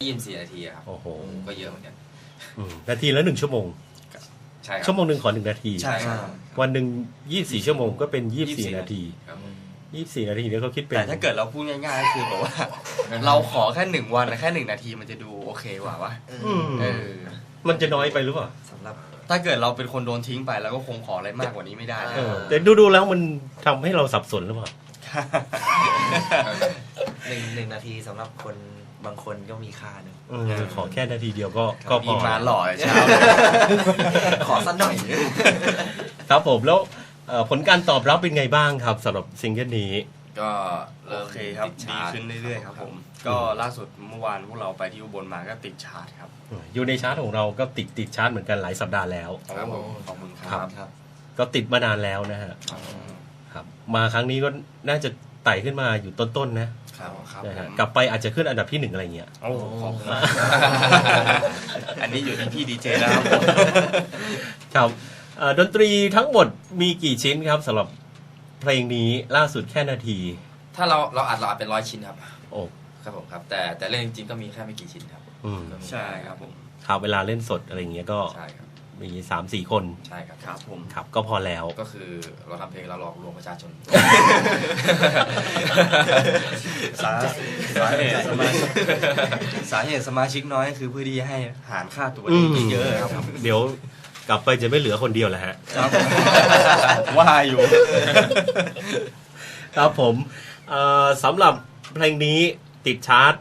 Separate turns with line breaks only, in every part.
ได้ยินสี่นาทีอะครับ
โอ้โห
ก็เยอะเหมือนกัน
อืมนาทีละหนึ่งชั่วโมง
ใช่ครับ
ชั่วโมงหนึ่งขอหนึ่งนาที
ใช่ครับ
วันหนึ่งยี่สี่ชั่วโมงก็เป็นยี่สี่
24
นาที
ครับ
ยี่สี่นาทีเดี๋ยวเขาคิดเป็น
แต่ถ้าเกิดเราพูดง่ายๆก็คือแบบว่า เราขอแค่หนึ่งวันนะแค่หนึ่งนาทีมันจะดูโอเคกว่าวะ
อืม
เออ
มันจะน้อยไปหรือเปล่า
สำหรับ
ถ้าเกิดเราเป็นคนโดนทิ้งไปเราก็คงขออะไรมากกว่านี้ไม่ได้
เออ แต่ดูดูๆแล้วมันทำให้เราสับสนหรือเปล่า
หนึ่งหนึ่งนาทีสำหรับคน บางคนก็มีค่าหนึ่ง
เออขอแค่นาทีเดียวก็ก็พ
มี
อ
มาหล่อแต่เช้า
ขอสักหน่อย
ครับผมแล้วเอ่อผลการตอบรับเป็นไงบ้างครับสำหรับซิงเกิลนี้
ก็
โอ
เริ่ม
เคครับ
ติ
ดี
ชาร์ต
ขึ้นเรื่อยๆครับผม ก็ล่าสุดเมื่อวานพวกเราไปที่อุบลมาก็ติดชาร์ตครับ
อยู่ในชาร์ตของเราก็ติดติดชาร์ตเหมือนกันหลายสัปดาห์แล้ว
ครับผม
ขอบคุณค
ครั
รับ
บ
ครับ
ก็ติดมานานแล้วนะฮะครับมาครั้งนี้ก็น่าจะไต่ขึ้นมาอยู่ต้นๆนะ ครับ
ครับ
นะฮะ
ผม
กลับไปอาจจะขึ้นอันดับที่หนึ่งอะไรเงี้ย
โอ้ขอบคุณมากอันนี้อยู่ที่พี่ดีเจแล้วครับผม
ครับเอ่อดนตรีทั้งหมดมีกี่ชิ้นครับสำหรับเพลงนี้ล่าสุดแค่นาที
ถ้าเราเราอัดเราอัดเป็นร้อยชิ้นครับ
โอ้
ครับผมครับ แต่แต่เรื่องจริงๆก็มีแค่ไม่กี่ชิ้นครับ
อืม
ใช่ครับผม
ครับเวลาเล่นสดอะไรเงี้ยก็
ใช่ครับ
มีสามสี่คน
ใช่ครับ
ครับผม
ครับ ก็พอแล้ว
ก็คือเราทำเพลงเราหลอกลวงประชาชน
สาสาเหตุสมาชิกสาเหตุสมาชิกน้อยคือเพื่อที่จะให้หารค่าตัว
อืม
เยอะๆครับ
เดี๋ยวกลับไปจะไม่เหลือคนเดียวแหละฮะ
ครับว่าอยู่
ครับผมเอ่อสำหรับเพลงนี้ติดชาร์ต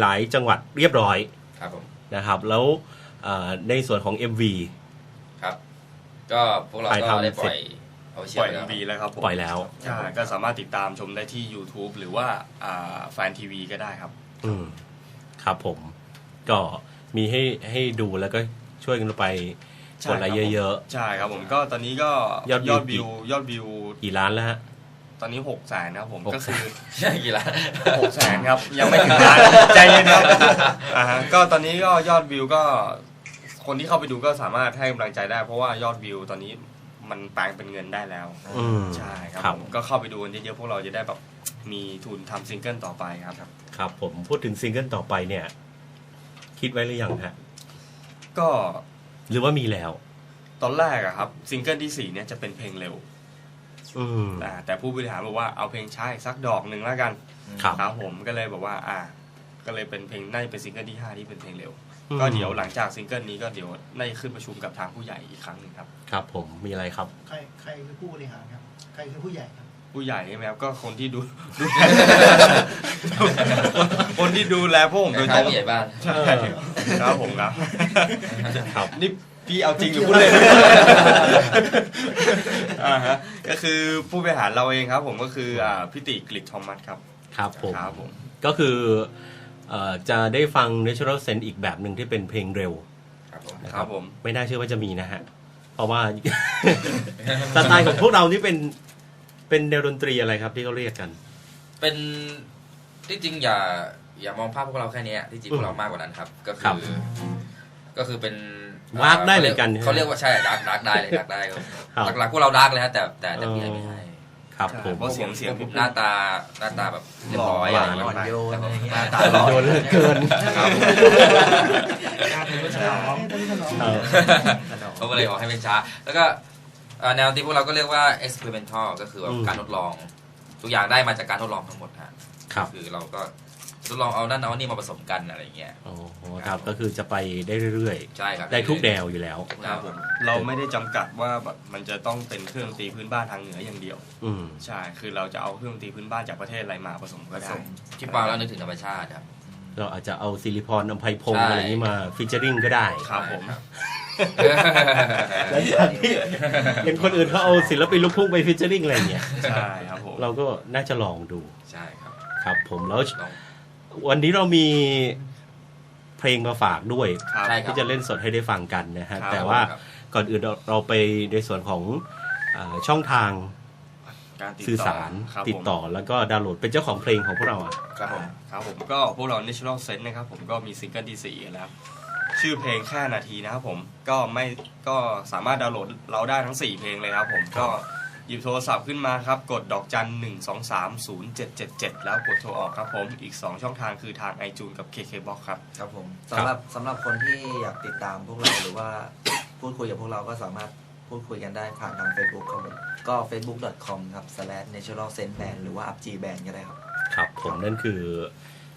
หลาย ๆ จังหวัดเรียบร้อย
ครับผม
นะครับ แล้วเอ่อ ในส่วนของ MV
ครับ ก็พวกเรา
ถ่าย
ก็
ทำ
ได้ป
เสร็
ล่อ
จ
ยเอาเชี
ป
ย
ล่อย
ร์แล้ว
MV แล้วครับผม
ปล่อยแล้ว
ใช่ก็สามารถติดตามชมได้ที่ YouTube หรือว่าอ่าแฟนทีวีก็ได้ครับ
อืมครับผมก็มีให้ให้ดูแล้วก็ช่วยกันไปกดไลค์เยอะ
ใช่ครับผมก็ตอนนี้ก็
ยอดวิว
ยอดวิวยอดวิว
ๆกี่ล้านแล้วฮะ
ตอนนี้หกแสนนะครับผม
หก
ก็คือ
ใช่กี่ล้าน
หกแสนครับ ยังไม่ถึงล้านใจเย็นครับอ่าฮะก็ตอนนี้ก็ยอดวิวก็ คนที่เข้าไปดูก็สามารถให้กำลังใจได้ เพราะว่ายอดวิวตอนนี้มันแปลงเป็นเงินได้แล้ว
อืม
ใช่ครับ
ครับ
ผมก็เข้าไปดูกันเยอะๆพวกเราจะได้แบบมีทุนทำซิงเกิลต่อไปครับ
ครับผมพูดถึงซิงเกิลต่อไปเนี่ย คิดไว้หรือยังฮะ
ก็
หรือว่ามีแล้ว
ตอนแรกอะครับซิงเกิลที่สี่เนี่ยจะเป็นเพลงเร็ว
อืม
แต่แต่ผู้บริหารบอกว่าเอาเพลงช้าอีกสักดอกหนึ่งแล้วกัน
ครับ
ครับผมก็เลยบอกว่า อ่า ก็เลยเป็นเพลงน่าจะเป็นซิงเกิลที่ห้าที่เป็นเพลงเร็ว
อืม
ก็เดี๋ยวหลังจากซิงเกิลนี้ก็เดี๋ยวน่าจะขึ้นประชุมกับทางผู้ใหญ่อีกครั้งหนึ่งครับ
ครับ ผมมีอะไรครับ
ใครใครคือผู้บริหารครับ ใครคือผู้ใหญ่ครับ
ผู้ใหญ่ใช่ไหมครับก็คนที่ดูดูคนที่ดูแลพวกผมโดย
ค
ต
ล้าย
รง
ผู้ใหญ่บ้าน
ใช่ครับผมครับ
ครับ
นี่ พี่เอาจริงหรือพูดเล่นอ่าฮะก็คือผู้บริหารเราเองครับ ผมก็คืออ่าพิติกลิกทอมัสครับ
ครับผม
ครับผม
ก็คือเอ่อจะได้ฟัง Natural Sense อีกแบบหนึ่งที่เป็นเพลงเร็ว
ครับผม
นะค
ครั
รับบ
ผม
ไม่น่าเชื่อว่าจะมีนะฮะ เพราะว่า สไตล์ของพวกเรานี่เป็นเป็นแนวดนตรีอะไรครับที่เขาเรียกกัน
เป็นที่จริงอย่าอย่ามองภาพพวกเราแค่เนี้ยที่จริง
อืม
พวกเรามากกว่านั้นครับ ก็
ครับ
คือก็คือเป็น
ดาร์กได้เหมือนกัน
เขาเรียกว่าใช่ดาร์กดาร์กได้เลยดาร์กได้ครับ
ครับ
หลักๆพวกเราดาร์กเลยฮะแต่แต่แต่พี่ไอไม่ให้
ครับ
ใช่
ผม
เพราะเสียงเสียง
พวกผ
พี่
มหน้าตาหน้าตาแบบเรียบร้อย
หล่อ
อะไรอย่าง
อ่
เงี้ย
อนโยนอะไรเงี้ย
หน้าตาหล่อ
โยนเหลือเกินเออ
เขาก็เลยบอกให้เป็นช้า แล้วก็เอ่อแนวที่พวกเราก็เรียกว่า experimental ก็คือว่า
อืม
การทดลอง ทุกอย่างได้มาจากการทดลองทั้งหมดฮะ
ครับ
คือเราก็ ทดลองเอานั่นเอานี่มาผสมกันอะไรอย่างเงี้ย
โอ้โหครับก็คือจะไปได้เรื่อย
ใช่ครับ
ๆได้ทุกแนวอยู่แล้ว
ครับผมเราไม่ได้จำกัดว่าแบบมันจะต้องเป็นเครื่องดนตรีพื้นบ้านทางเหนืออย่างเดียว
อืม
ใช่คือเราจะเอาเครื่องดนตรีพื้นบ้านจากประเทศอะไรมาผสม
ผ
ก็
ส
ได้
มที่ฟังแล้วนึกถึงธรรมชาติครับ
เราอาจจะเอาซิลิพรอัมไพพง
ใช่
ษ์อะไรอย่างนี้มาฟิชเจอริงก็ได้
ครับผม
หลังจากที่เห็นคนอื่นเขาเอาศิลปินลูกทุ่งไปฟิชเจอริงอะไรอย่างเงี้ย
ใช่ครับผม
เราก็น่าจะลองดู
ใช่ครับ
ครับผมแล้ว
ลอง
วันนี้เรามีเพลงมาฝากด้วย
ครับ
ใช่ครับ
ที่จะเล่นสดให้ได้ฟังกันนะฮะ
ครับ
แต่ว่า
ครับ
ก่อนอื่นเราเราไปในส่วนของอาช่องทาง
การติด
สื่อ
ต่อ
สาร
ครับ
ติด
ผม
ต่อแล้วก็ดาวน์โหลดเป็นเจ้าของเพลงของพวกเราอะ
ครับผม
ครับผมก็พวกเรา National Sense นะครับผมก็มีซิงเกิลที่4กันแล้ว ชื่อเพลงแค่นาทีนะครับผมก็ไม่ก็สามารถดาวน์โหลดเราได้ทั้ง 4 เพลงเลยครับผมก็ หยิบโทรศัพท์ขึ้นมาครับ กดดอกจัน 1 2 3 0 7 7 7 แล้วกดโทรออกครับผม อีก 2 ช่องทางคือทาง iTunes กับ KKBox ครับ
ครับผมสำหรับสำหรับคนที่อยากติดตามพวกเราหรือว่าพูดคุยกับพวกเราก็สามารถพูดคุยกันได้ผ่านทาง Facebook ครับผมก็ facebook.com ครับ slash natural sense band หรือว่า upg band ก็ได้ครับ
ครับผมนั่นคือ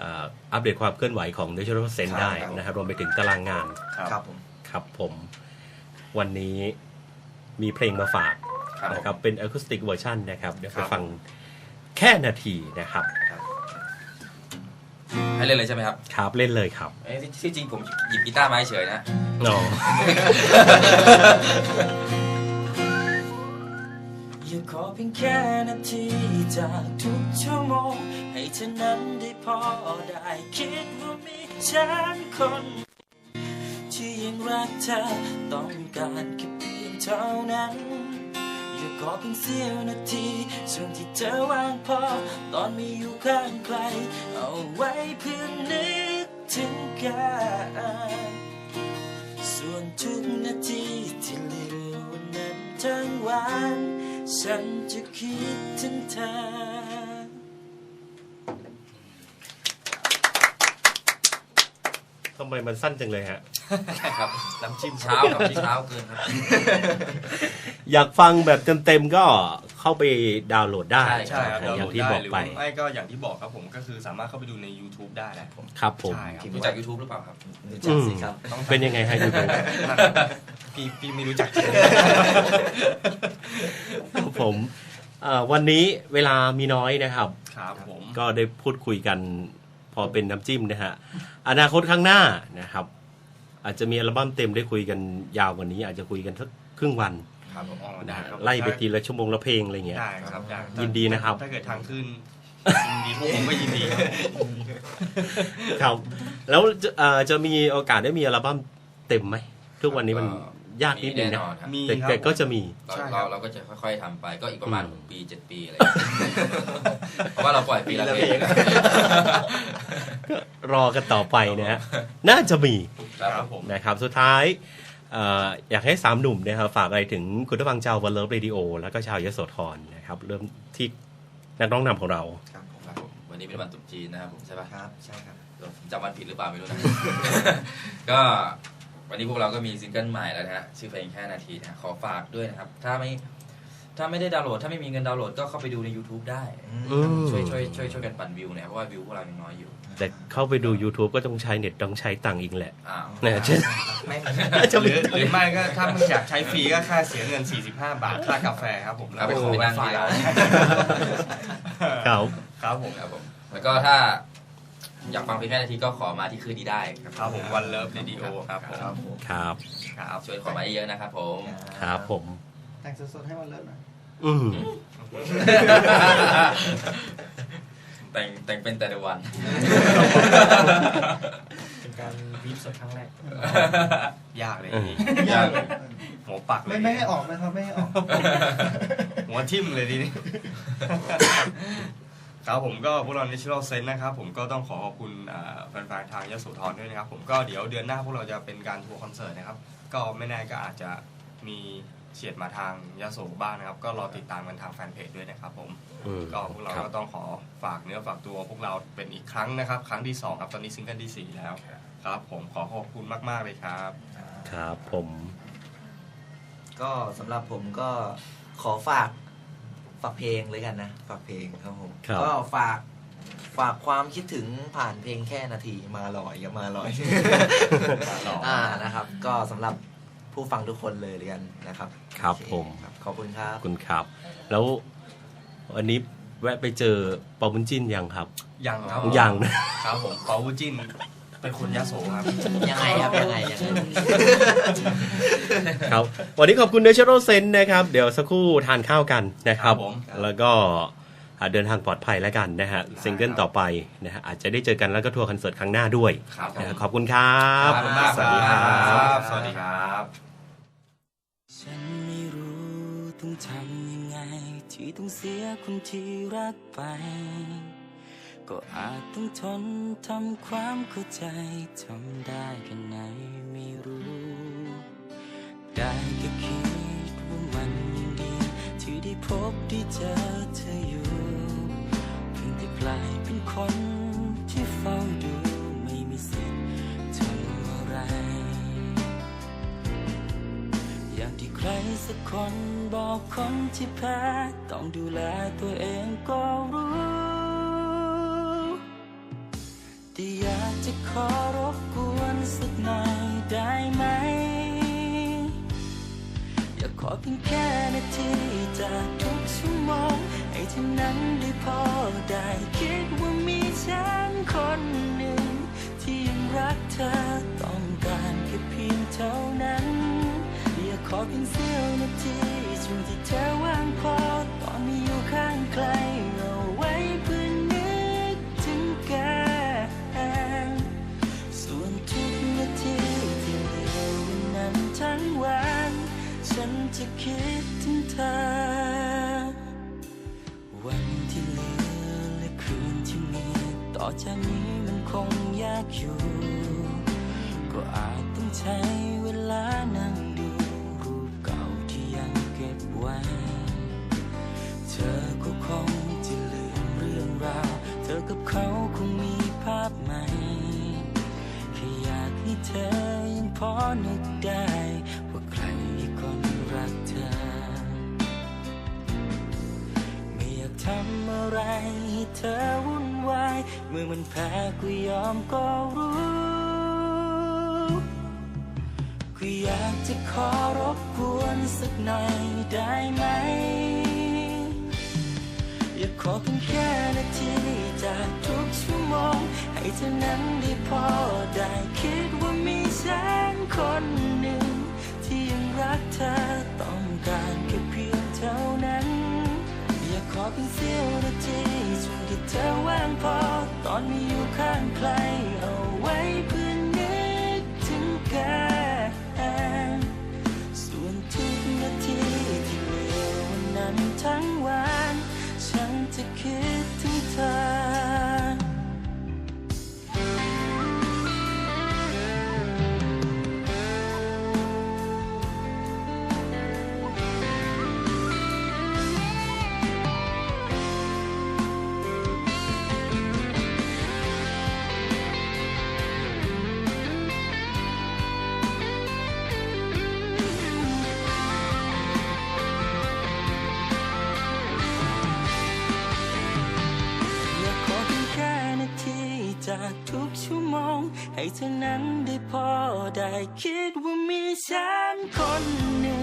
อ่าอัปเดตความเคลื่อนไหวของ Natural Sense
ครับ
ได้นะครับรวมไปถึงตารางงาน
ครับผม
ครับผม วันนี้มีเพลงมาฝาก
ครับ
นะครับเป็นอะคูสติกเวอร์ชันนะครับเดี๋ยว
ค
ไป
รับ
ฟังแค่นาทีนะครับ
ให้เล่นเลยใช่ไหมครับ
ครับเล่นเลยครับ
เอ้ยที่ที่จริงผมหยิบกีตาร์มาเฉยๆนะ
อ๋อ
อยากขอเพียงแค่นาทีจากทุกชั่วโมงให้เธอนั้นได้พอได้คิดว่ามีฉันคนที่ยังรักเธอต้องการแค่เพียงเท่านั้น อยากขอเพียงเสี้ยวนาที ส่วนที่เธอว่างพอ ตอนมีอยู่ข้างใคร เอาไว้เพื่อนึกถึงกันส่วนทุกนาทีที่เหลือวันนั้นทั้งวัน ฉันจะคิดถึงเธอ
ทำไมมันสั้นจังเลยฮะ
ใช่ครับ
น้ำจิ้ม
เช้าครับเช้าเกินครับ
อยากฟังแบบเต็มๆก็เข้าไปดาวน์โหลดได้
ใช่
ใช่ครับ
นะอย่างที่
ด
บ
ว
อ
น์
ก
โหลด
ไป
ได้หรือไม่ก็อย่างที่บอกครับผมก็คือสามารถเข้าไปดูใน YouTube ได้นะผม
ครับผม
ใช่ครับ
รู้จัก YouTube หรือเปล่าครับ
รู้จักสิครับ
เป็นยังไงฮะยูทูบ
พี่พี่ไม่รู้จักจริง
ครับผมเอ่อวันนี้เวลามีน้อยนะครับ
ครับผม
ก็ได้พูดคุยกันพอเป็นน้ำจิ้มนะฮะ อนาคตข้างหน้านะครับ อาจจะมีอัลบั้มเต็มได้คุยกันยาวกว่านี้ อาจจะคุยกันสักครึ่งวัน
ครับผม
อ๋อ
นะ
ได้
ฮะ
ครับ
ไล่ไปทีละชั่วโมงละเพลงอะไรเงี้ย
ได้ครับได้
ยินดีนะครับ
ถ้าเกิดทางขึ้นยินดีพวกผมก็ยินดีครับ
ครับแล้วจะเอ่อจะมีโอกาสได้มีอัลบั้มเต็มไหมทุกวันนี้มันยากนิดนึง
แน่
นะ
นอนครับ
มี
แต่
ครับ
แต่ก็จะมี
เรา
ใช่ครั
เรา
บ
เราก็จะค่อยๆทำไปก็อีกประมาณ
อืม
หกปีเจ็ดปีอะไรอย่างเงี้ยเพราะว่าเราปล่อยปีละเพลง
รอกันต่อไปนะฮะน่าจะมี
ครับผม
นะครับ สุดท้ายเอ่ออยากให้สามหนุ่มเนะครับฝากอะไรถึงคุณผู้ฟังชาววันเลิฟเรดิโอแล้วก็ชาวยโสธรนะครับ เริ่มที่นักร้องนำของเรา
ครับผม
ครับผมวันนี้เป็นวันตรุษจีนนะครับผมใช่ปะ
ครับใช่ครับ
ผมจำวันผิดหรือเปล่าไม่รู้นะก็วันนี้พวกเราก็มีซิงเกิลใหม่แล้วนะฮะชื่อเพลงแค่นาทีนะขอฝากด้วยนะครับ ถ้าไม่ ถ้าไม่ได้ดาวน์โหลด ถ้าไม่มีเงินดาวน์โหลดก็เข้าไปดูใน YouTube ได้
อืม
ช่วยช่วยช่วยช่วยกันปั่นวิวเนี่ยเพราะว่าวิวพวกเรายังน้อยอยู่
แต่เข้าไปดู YouTube ก็ต้องใช้เน็ตต้องใช้ตังค์อีกแหละ
อ้าว
นะเช่น
ไม่
จะ
ห
มี
รือหรือไม่ก็ถ้าไม่อยากใช้ฟรีก็ค่าเสียเงิน 45 บาทค่ากาแฟครับผม
เราไปขอไปนั่งที่ร้าน
ครับ
ครับผม
ครับผมแล้วก็ถ้าอยากฟังเพลงแค่นาทีก็ขอมาที่คืนนี้ได้ครับ
ครับผมวันเลิฟเรดิโอครับผม
ครับผม
ครับ
ครับ
ช่วยขอมาเยอะๆนะครับผม
ครับผม
แต่งสดๆให้มันเลิศหน่อย
อืม
แต่งแต่งเป็นแต่ละวัน
เป็นการบีบสดครั้งแรก
ยากเลย
อืม
นี่
ยากเลย
หัวปักเล
ไม่
ย
ไม่ให้ออกนะครับ ไม่ให้ออก
หัวทิ่มเลยทีนี้ ครับผมก็พวกเรา Natural Sense นะครับ ผมก็ต้องขอขอบคุณอ่าแฟนๆทางยโสธรด้วยนะครับ ผมก็เดี๋ยวเดือนหน้าพวกเราจะเป็นการทัวร์คอนเสิร์ตนะครับ ก็ไม่แน่ก็อาจจะมี เฉียดมาทางยโสบ้างนะครับ ก็รอติดตามกันทางแฟนเพจด้วยนะครับผม
อืม
ก็พวกเรา
ครับ
ก็ต้องขอฝากเนื้อฝากตัวพวกเราเป็นอีกครั้งนะครับ ครั้งที่สองครับตอนนี้ซิงเกิลที่สี่แล้วครับ ผมขอขอบคุณมาก ๆ เลยครับ
ครับผม
ก็สำหรับผมก็ขอฝากฝากเพลงเลยกันนะ ฝากเพลงครับผม
ครับ
ก็ฝากฝากความคิดถึงผ่านเพลงแค่นาทีมาลอยกับมาลอยอ่านะครับ ก็สำหรับ ผู้ฟังทุกคนเลยเลยกันนะครับ
ครับ
โอเผ
ม
ครับขอบคุณครับ
ขอบคุณครับ แล้ววันนี้แวะไปเจอปอบุญจินยังครับ
ยังครับ
ยังนะ
ครับผมเปาวุจินเป็นคนยโสครับ
ยังไงครับ ยังไงยังไง
ครับ วันนี้ขอบคุณ Natural Sense นะครับ เดี๋ยวสักครู่ทานข้าวกันนะครับ
ครับผม
แล้วก็อ่า เดินทางปลอดภัยแล้วกันนะฮะซิงเกิลต่อไปนะฮะอาจจะได้เจอกันแล้วก็ทัวร์คอนเสิร์ตครั้งหน้าด้วย
ครับผม
นะฮะขอบคุณครับ
ขอบคุณมาก
สวัสดีครับ
สวัสดีครับ
ฉันไม่รู้ต้องทำยังไงที่ต้องเสียคนที่รักไป ก็อาจต้องทนทำความเข้าใจทำได้แค่ไหนไม่รู้ ได้แค่คิดว่ามันยังดี ที่ได้พบได้เจอเธออยู่เพียงแต่ กลายเป็นคนที่เฝ้าดูไม่มีสิทธิ์ทำอะไร อย่างที่ใครสักคนบอกคนที่แพ้ ต้องดูแลตัวเองก็รู้แต่อยากจะขอรบกวนสักหน่อยได้ไหม ขอเพียงแค่นาทีจากทุกชั่วโมงให้เท่านั้นได้พอได้คิดว่ามีฉันคนหนึ่ง ที่ยังรักเธอต้องการแค่เพียงเท่านั้นอยากขอเพียงเสี้ยวนาทีช่วงที่เธอว่างพอตอนนี้อยู่ข้างใคร จะคิดถึงเธอ วันที่เหลือและคืนที่มี ต่อจากนี้มันคงยากอยู่ ก็อาจต้องใช้เวลานั่งดูรูปเก่าที่ยังเก็บไว้ เธอก็คงจะลืมเรื่องราว เธอกับเขาคงมีภาพใหม่แค่อยากให้เธอยังพอนึกได้ เธอวุ่นวาย เมื่อมันแพ้ก็ยอมก็รู้ก็อยากจะขอรบกวนสักหน่อยได้ไหม อยากขอเพียงแค่นาทีจากทุกชั่วโมง ให้เท่านั้นได้พอได้คิดว่ามีฉันคนหนึ่ง ที่ยังรักเธอต้องการแค่เพียงเท่านั้น อยากขอเพียงเสี้ยวนาที เธอว่างพอ ตอนมีอยู่ข้างใคร เอาไว้เพื่อนึกถึงกันส่วนทุกนาทีที่เหลือวันนั้นทั้ง ให้เธอนั้นได้พอได้คิดว่ามีฉันคนหนึ่ง